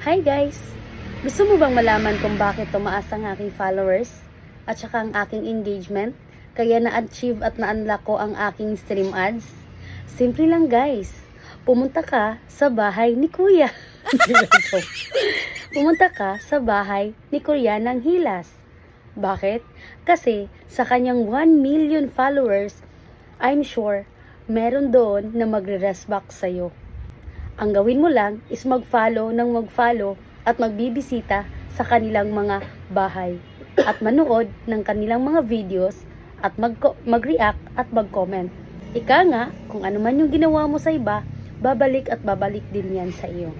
Hi guys! Gusto mo bang malaman kung bakit tumaas ang aking followers at saka ang aking engagement? Kaya na-achieve at na-unlock ko ang aking stream ads? Simple lang guys. Pumunta ka sa bahay ni Kuya. Pumunta ka sa bahay ni Kuya ng Hilas. Bakit? Kasi sa kanyang 1 million followers, I'm sure meron doon na magre-resback sa'yo. Ang gawin mo lang is mag-follow ng mag-follow at magbibisita sa kanilang mga bahay at manood ng kanilang mga videos at mag- mag-react at mag-comment. Ika nga, kung ano man yung ginawa mo sa iba, babalik at babalik din yan sa iyo.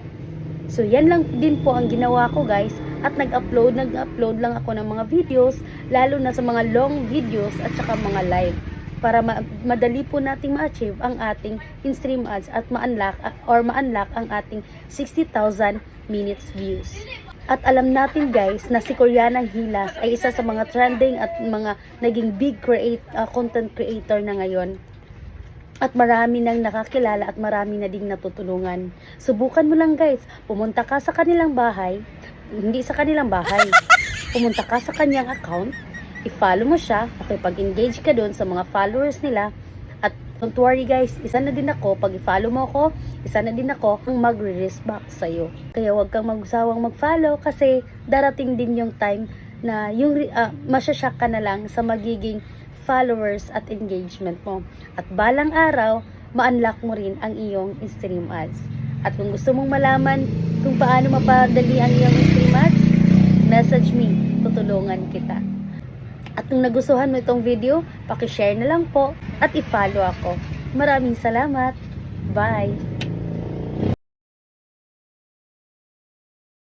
So yan lang din po ang ginawa ko guys at nag-upload, nag-upload lang ako ng mga videos lalo na sa mga long videos at saka mga live para ma- madali po nating ma-achieve ang ating in-stream ads at ma-unlock or ma-unlock ang ating 60,000 minutes views. At alam natin guys na si Koreana Hilas ay isa sa mga trending at mga naging big create, uh, content creator na ngayon. At marami nang nakakilala at marami na ding natutulungan. Subukan mo lang guys, pumunta ka sa kanilang bahay, hindi sa kanilang bahay, pumunta ka sa kanyang account, i-follow mo siya, pakipag-engage ka doon sa mga followers nila, at don't worry guys, isa na din ako, pag i-follow mo ako, isa na din ako ang magre-risk back sa'yo. Kaya huwag kang magsawang mag-follow kasi darating din yung time na yung uh, masyashock ka na lang sa magiging followers at engagement mo. At balang araw, ma-unlock mo rin ang iyong stream ads. At kung gusto mong malaman kung paano mapadali ang iyong stream ads, message me, tutulungan kita. At kung nagustuhan mo itong video, pakishare na lang po at i-follow ako. Maraming salamat. Bye!